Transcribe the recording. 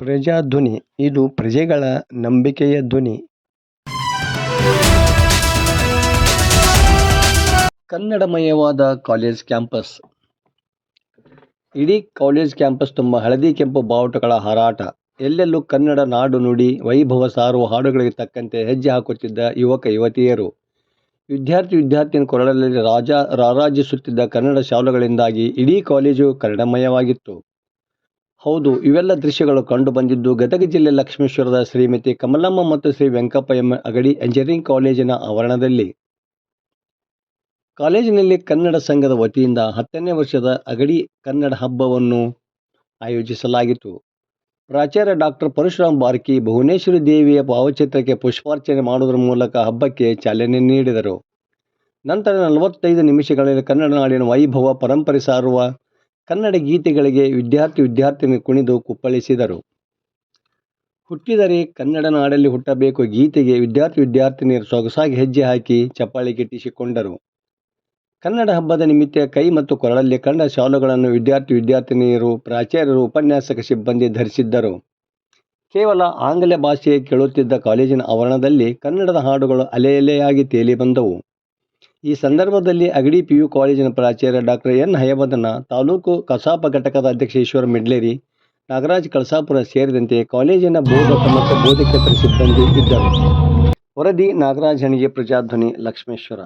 ಪ್ರಜಾಧ್ವನಿ, ಇದು ಪ್ರಜೆಗಳ ನಂಬಿಕೆಯ ಧ್ವನಿ. ಕನ್ನಡಮಯವಾದ ಕಾಲೇಜ್ ಕ್ಯಾಂಪಸ್. ಇಡೀ ಕಾಲೇಜ್ ಕ್ಯಾಂಪಸ್ ತುಂಬ ಹಳದಿ ಕೆಂಪು ಬಾವುಟಗಳ ಹಾರಾಟ. ಎಲ್ಲೆಲ್ಲೂ ಕನ್ನಡ ನಾಡು ನುಡಿ, ವೈಭವ ಸಾರುವ ಹಾಡುಗಳಿಗೆ ತಕ್ಕಂತೆ ಹೆಜ್ಜೆ ಹಾಕುತ್ತಿದ್ದ ಯುವಕ ಯುವತಿಯರು. ವಿದ್ಯಾರ್ಥಿ ವಿದ್ಯಾರ್ಥಿನ ಕೊರಳಲ್ಲಿ ರಾಜ ರಾರಾಜಿಸುತ್ತಿದ್ದ ಕನ್ನಡ ಶಾಲುಗಳಿಂದಾಗಿ ಇಡೀ ಕಾಲೇಜು ಕನ್ನಡಮಯವಾಗಿತ್ತು. ಹೌದು, ಇವೆಲ್ಲ ದೃಶ್ಯಗಳು ಕಂಡು ಬಂದಿದ್ದು ಗದಗ ಜಿಲ್ಲೆ ಲಕ್ಷ್ಮೇಶ್ವರದ ಶ್ರೀಮತಿ ಕಮಲಮ್ಮ ಮತ್ತು ಶ್ರೀ ವೆಂಕಪ್ಪ ಎಂ ಅಗಡಿ ಎಂಜಿನಿಯರಿಂಗ್ ಕಾಲೇಜಿನ ಆವರಣದಲ್ಲಿ. ಕಾಲೇಜಿನಲ್ಲಿ ಕನ್ನಡ ಸಂಘದ ವತಿಯಿಂದ ಹತ್ತನೇ ವರ್ಷದ ಅಗಡಿ ಕನ್ನಡ ಹಬ್ಬವನ್ನು ಆಯೋಜಿಸಲಾಗಿತ್ತು. ಪ್ರಾಚಾರ್ಯ ಡಾಕ್ಟರ್ ಪರಶುರಾಮ್ ಬಾರ್ಕಿ ಭುವನೇಶ್ವರಿ ದೇವಿಯ ಭಾವಚಿತ್ರಕ್ಕೆ ಪುಷ್ಪಾರ್ಚನೆ ಮಾಡುವುದರ ಮೂಲಕ ಹಬ್ಬಕ್ಕೆ ಚಾಲನೆ ನೀಡಿದರು. ನಂತರ ನಲವತ್ತೈದು ನಿಮಿಷಗಳಲ್ಲಿ ಕನ್ನಡ ನಾಡಿನ ವೈಭವ, ಪರಂಪರೆ ಸಾರುವ ಕನ್ನಡ ಗೀತೆಗಳಿಗೆ ವಿದ್ಯಾರ್ಥಿ ವಿದ್ಯಾರ್ಥಿನಿ ಕುಣಿದು ಕುಪ್ಪಳಿಸಿದರು. ಹುಟ್ಟಿದರೆ ಕನ್ನಡ ನಾಡಲ್ಲಿ ಹುಟ್ಟಬೇಕು. ಗೀತೆಗೆ ವಿದ್ಯಾರ್ಥಿ ವಿದ್ಯಾರ್ಥಿನಿಯರು ಸೊಗಸಾಗಿ ಹೆಜ್ಜೆ ಹಾಕಿ ಚಪ್ಪಾಳಿ ಗಿಟ್ಟಿಸಿಕೊಂಡರು ಕನ್ನಡ ಹಬ್ಬದ ನಿಮಿತ್ತ ಕೈ ಮತ್ತು ಕೊರಳಲ್ಲಿ ಕನ್ನಡ ಶಾಲುಗಳನ್ನು ವಿದ್ಯಾರ್ಥಿ ವಿದ್ಯಾರ್ಥಿನಿಯರು, ಪ್ರಾಚಾರ್ಯರು, ಉಪನ್ಯಾಸಕ ಸಿಬ್ಬಂದಿ ಧರಿಸಿದ್ದರು. ಕೇವಲ ಆಂಗ್ಲ ಭಾಷೆ ಕೇಳುತ್ತಿದ್ದ ಕಾಲೇಜಿನ ಆವರಣದಲ್ಲಿ ಕನ್ನಡದ ಹಾಡುಗಳು ಅಲೆ ಅಲೆಯಾಗಿ ತೇಲಿ ಬಂದವು. ಈ ಸಂದರ್ಭದಲ್ಲಿ ಅಗಡಿ ಪಿಯು ಕಾಲೇಜಿನ ಪ್ರಾಚಾರ್ಯ ಡಾಕ್ಟರ್ ಎನ್ ಹಯವದನ ತಾಲೂಕು ಕಸಾಪ ಘಟಕದ ಅಧ್ಯಕ್ಷ ಈಶ್ವರ ಮಿಡ್ಲೇರಿ, ನಾಗರಾಜ್ ಕಳಸಾಪುರ ಸೇರಿದಂತೆ ಕಾಲೇಜಿನ ಬೋಧಕ ಮತ್ತು ಬೋಧಕೇತರ ಸಿಬ್ಬಂದಿ ಇದ್ದರು. ವರದಿ ನಾಗರಾಜ್ ಹಣಿಗೆ ಪ್ರಜಾಧ್ವನಿ ಲಕ್ಷ್ಮೇಶ್ವರ.